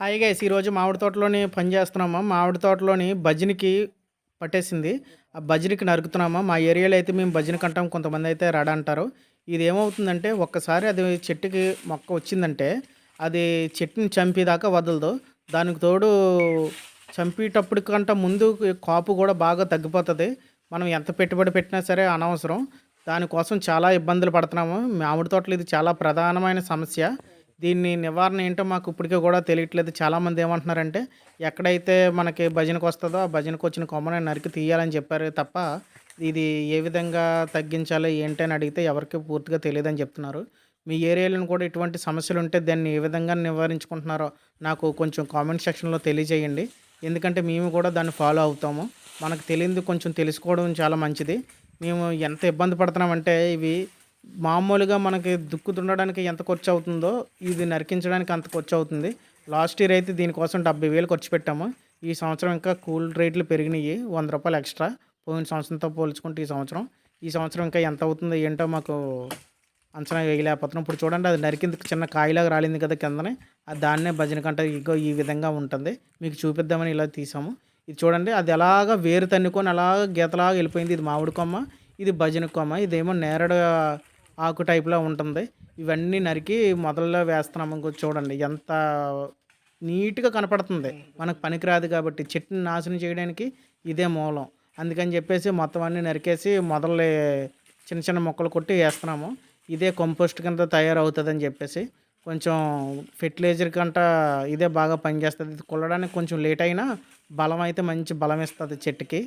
Hi guys ఈరోజు మామిడి తోటలోని పని చేస్తున్నాము? మామిడి తోటలోని భజనికి పట్టేసింది. ఆ భజనికి నరుకుతున్నాము? మా ఏరియాలో అయితే మేము భజనకి అంటాం కొంతమంది అయితే రడ అంటారు ఇది ఏమవుతుందంటే ఒక్కసారి అది చెట్టుకి మొక్క వచ్చిందంటే అది చెట్టుని చంపేదాకా వదలదు. దానికి తోడు చంపేటప్పుడు కంటే ముందు కాపు కూడా బాగా తగ్గిపోతుంది. మనం ఎంత పెట్టుబడి పెట్టినా సరే అనవసరం. దానికోసం చాలా ఇబ్బందులు పడుతున్నాము. మామిడి తోటలు ఇది చాలా ప్రధానమైన సమస్య. దీన్ని నివారణ ఏంటో మాకు ఇప్పటికే కూడా తెలియట్లేదు. చాలామంది ఏమంటున్నారంటే ఎక్కడైతే మనకి భజనకు వస్తుందో ఆ భజనకు వచ్చిన కొమ్మని నరికి తీయాలని చెప్పారు తప్ప ఇది ఏ విధంగా తగ్గించాలి ఏంటి అని అడిగితే ఎవరికి పూర్తిగా తెలియదని చెప్తున్నారు. మీ ఏరియాలో కూడా ఇటువంటి సమస్యలు ఉంటే దాన్ని ఏ విధంగా నివారించుకుంటున్నారో నాకు కొంచెం కామెంట్ సెక్షన్లో తెలియజేయండి. ఎందుకంటే మేము కూడా దాన్ని ఫాలో అవుతాము. మనకు తెలియంది కొంచెం తెలుసుకోవడం చాలా మంచిది. మేము ఎంత ఇబ్బంది పడుతున్నామంటే ఇవి మామూలుగా మనకి దుక్కు దున్నడానికి ఎంత ఖర్చు అవుతుందో ఇది నరికించడానికి అంత ఖర్చు అవుతుంది లాస్ట్ ఇయర్ అయితే దీనికోసం డెబ్బై వేలు ఖర్చు పెట్టాము. ఈ సంవత్సరం ఇంకా కూల్ రేట్లు పెరిగినాయి. వంద రూపాయలు ఎక్స్ట్రా పోయిన సంవత్సరంతో పోల్చుకుంటే ఈ సంవత్సరం. ఈ సంవత్సరం ఇంకా ఎంత అవుతుందో ఏంటో మాకు అంచనా వేయలేకపోతున్నాం. ఇప్పుడు చూడండి అది నరికింది చిన్న కాయలాగా రాలింది కదా కిందనే. అది దాన్నే భజన కంట ఇగో ఈ విధంగా ఉంటుంది. మీకు చూపిద్దామని ఇలా తీసాము. ఇది చూడండి అది ఎలాగ వేరు తన్నుకొని అలాగ గీతలాగా వెళ్ళిపోయింది. ఇది మామిడి కొమ్మ ఇది భజన కొమ్మ. ఇదేమో నేరడు ఆకు టైప్లో ఉంటుంది. ఇవన్నీ నరికి మొదల్లో వేస్తున్నాము ఇంకో చూడండి. ఎంత నీట్గా కనపడుతుంది. మనకు పనికిరాదు కాబట్టి చెట్టుని నాశనం చేయడానికి ఇదే మూలం. అందుకని చెప్పేసి మొత్తం అన్నీ నరికేసి మొదలు చిన్న చిన్న మొక్కలు కొట్టి వేస్తున్నాము. ఇదే కంపోస్ట్ కింద తయారవుతుందని చెప్పేసి కొంచెం ఫెర్టిలైజర్ కంట ఇదే బాగా పనిచేస్తుంది. ఇది కొల్లడానికి కొంచెం లేట్ అయినా బలం అయితే మంచి బలం ఇస్తుంది చెట్టుకి.